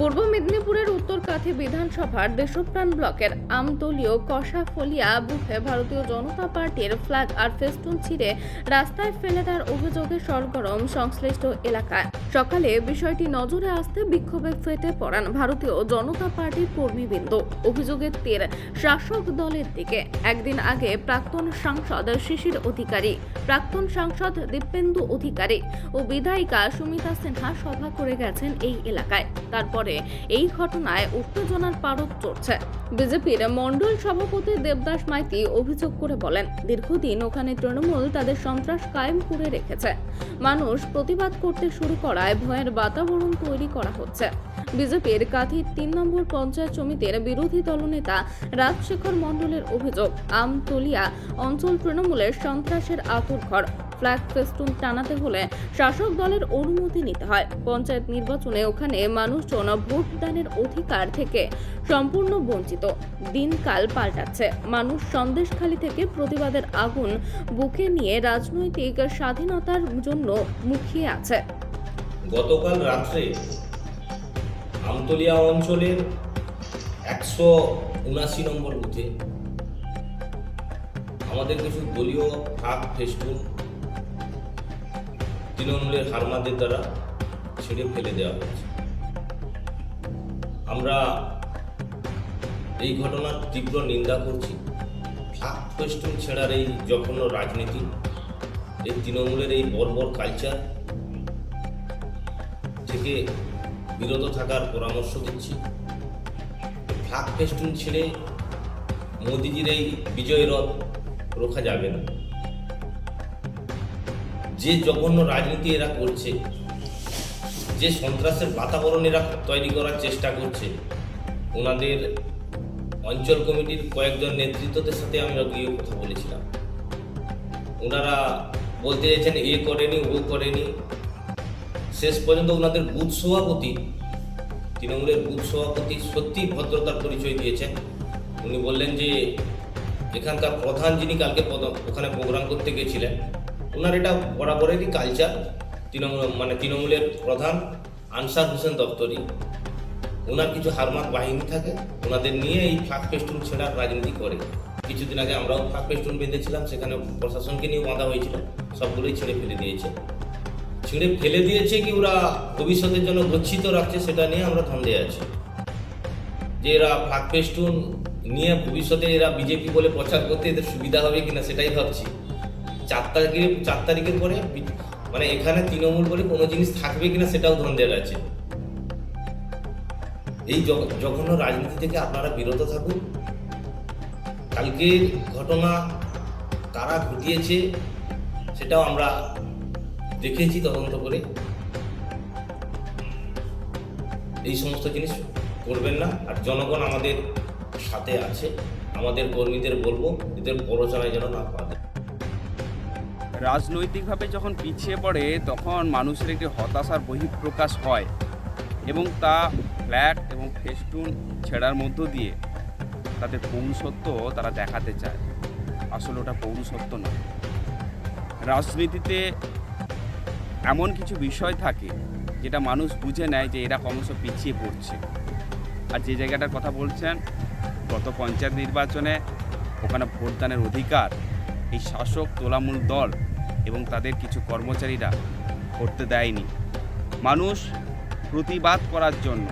পূর্ব মেদিনীপুরের উত্তরকাথি বিধানসভার দেশপ্রাণ ব্লকের আমতলীয় কষাফলিয়া বুথে ভারতীয় জনতা পার্টির ফ্ল্যাগ আর ফেস্টুন ছিঁড়ে রাস্তায় ফেলে দেওয়ার অভিযোগে সরগরম সংশ্লিষ্ট এলাকায়। সকালে বিষয়টি নজরে আসতে বিক্ষোভে ফেটে পড়ান ভারতীয় জনতা পার্টির কর্মীবৃন্দ। অভিযোগের তীর শাসক দলের দিকে একদিন আগে প্রাক্তন সাংসদ শিশির অধিকারী, প্রাক্তন সাংসদ দীপেন্দু অধিকারী ও বিধায়িকা সুমিতা সিনহা সভা করে গেছেন এই এলাকায়। তারপরে এই ঘটনায় উত্তেজনার পারদ চড়ছে। বিজেপির মণ্ডল সভাপতি দেবদাস মাইতি অভিযোগ করে বলেন, দীর্ঘদিন ওখানে তৃণমূল তাদের সন্ত্রাস কায়েম করে রেখেছে। মানুষ প্রতিবাদ করতে শুরু করায় ভয়ের বাতাবরণ তৈরি করা হচ্ছে। বিজেপির কাঁথির তিন নম্বর পঞ্চায়েত সমিতির বিরোধী দলনেতা রাজশেখর মণ্ডলের অভিযোগ, আমতলিয়া অঞ্চল তৃণমূলের সন্ত্রাসের আতুরঘর ফ্ল্যাগ ফেস্টুন টানাতে হলে শাসক দলের অনুমতি নিতে হয়। পঞ্চায়েত নির্বাচনে ওখানে মানুষজন ভোটদানের অধিকার থেকে সম্পূর্ণ বঞ্চিত। দিনকাল পাল্টাচ্ছে। মানুষ সন্দেশখালি থেকে প্রতিবাদের আগুন বুকে নিয়ে রাজনৈতিক স্বাধীনতার জন্য মুখিয়ে আছে। গতকাল রাত্রে আমতলিয়া অঞ্চলের একশো উনাশি নম্বর বুথে আমাদের কিছু দলীয় ফাঁক ফেস্টুন তৃণমূলের হারমাদের দ্বারা ছেড়ে ফেলে দেওয়া হয়েছে। আমরা এই ঘটনার তীব্র নিন্দা করছি। ফাঁক ফেস্টুন ছেড়ার এই জঘন্য রাজনীতি, এই তৃণমূলের এই বর্বর কালচার থেকে বিরত থাকার পরামর্শ দিচ্ছি। ফ্লাগ ফেস্টুন ছেড়ে মোদিজির এই বিজয় রথ রোখা যাবে না। যে জঘন্য রাজনীতি এরা করছে, যে সন্ত্রাসের বাতাবরণ এরা তৈরি করার চেষ্টা করছে, ওনাদের অঞ্চল কমিটির কয়েকজন নেতৃত্বদের সাথে আমরা গিয়ে কথা বলেছিলাম। ওনারা বলতে চাইছেন এ করেনি, ও করেনি। শেষ পর্যন্ত ওনাদের বুথ সভাপতি, তৃণমূলের বুথ সভাপতি সত্যি ভদ্রতার পরিচয় দিয়েছেন। উনি বললেন যে, এখানকার প্রধান যিনি কালকে ওখানে প্রোগ্রাম করতে গেছিলেন ওনার এটা বরাবরেরই কালচার তৃণমূল মানে তৃণমূলের প্রধান, আনসার হোসেন দপ্তরি ওনার কিছু হারমাত বাহিনী থাকে, ওনাদের নিয়ে এই ফ্লাগ পেস্টুন ছেড়ার রাজনীতি করে। কিছুদিন আগে আমরাও ফ্লাগ পেস্টুন বেঁধেছিলাম, সেখানে প্রশাসনকে নিয়ে বাঁধা হয়েছিল, সবগুলোই ছেড়ে ফেলে দিয়েছে। ছিঁড়ে ফেলে দিয়েছে কি ওরা ভবিষ্যতের জন্য গচ্ছিত রাখছে সেটা নিয়ে আমরা ধন্দে আছি। যে এরা ফ্লাগ পেস্টুন নিয়ে ভবিষ্যতে এরা বিজেপি বলে প্রচার করতে এদের সুবিধা হবে কিনা সেটাই ভাবছি। চার তারিখে, চার তারিখের পরে মানে এখানে তৃণমূল বলে কোনো জিনিস থাকবে কিনা সেটাও ধন্দের আছে এই জঘন্য রাজনীতি থেকে আপনারা বিরত থাকুন। কালকের ঘটনা কারা ঘটিয়েছে সেটাও আমরা দেখেছি তদন্ত করে। এই সমস্ত জিনিস করবেন না। আর জনগণ আমাদের সাথে আছে। আমাদের কর্মীদের বলব, এদের প্ররোচনায় যেন না পাবে রাজনৈতিকভাবে যখন পিছিয়ে পড়ে, তখন মানুষের একটি হতাশার বহিঃপ্রকাশ হয় এবং তা ফ্ল্যাট এবং ফেস্টুন ছেঁড়ার মধ্য দিয়ে তাদের পৌরসত্ব তারা দেখাতে চায়। আসলে ওটা পৌরসত্ব নয়। রাজনীতিতে এমন কিছু বিষয় থাকে যেটা মানুষ বুঝে নেয় যে এরা ক্রমশ পিছিয়ে পড়ছে। আর যে জায়গাটার কথা বলছেন, গত পঞ্চায়েত নির্বাচনে ওখানে ভোটদানের অধিকার এই শাসক তোলামূল দল এবং তাদের কিছু কর্মচারীরা করতে দেয়নি। মানুষ প্রতিবাদ করার জন্য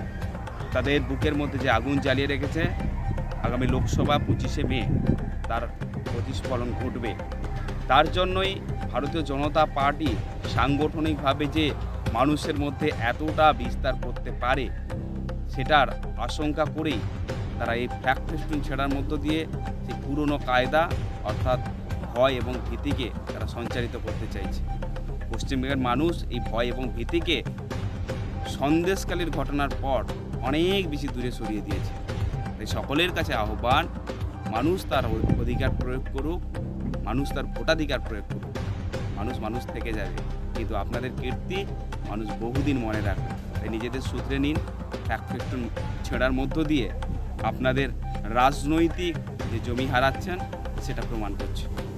তাদের বুকের মধ্যে যে আগুন জ্বালিয়ে রেখেছে, আগামী লোকসভা পঁচিশে মে তার প্রতিস্ফলন ঘটবে। তার জন্যই ভারতীয় জনতা পার্টি সাংগঠনিকভাবে যে মানুষের মধ্যে এতটা বিস্তার করতে পারে, সেটার আশঙ্কা করেই তারা এই ফ্ল্যাগ ফেস্টুন ছেড়ার মধ্য দিয়ে সেই পুরনো কায়দা অর্থাৎ ভয় এবং ভীতিকে তারা সঞ্চারিত করতে চাইছে। পশ্চিমবঙ্গের মানুষ এই ভয় এবং ভীতিকে সন্দেশকালীর ঘটনার পর অনেক বেশি দূরে সরিয়ে দিয়েছে। তাই সকলের কাছে আহ্বান, মানুষ তার অধিকার প্রয়োগ করুক, মানুষ তার ভোটাধিকার প্রয়োগ করুক। মানুষ মানুষ থেকে যাবে। কিন্তু আপনাদের কীর্তি মানুষ বহুদিন মনে রাখবে। তাই নিজেদের সূত্রে নিন ফ্যাক্ট ফেস্টুন ছেঁড়ার মধ্য দিয়ে আপনাদের রাজনৈতিক যে জমি হারাচ্ছেন, সেটা প্রমাণ করছে।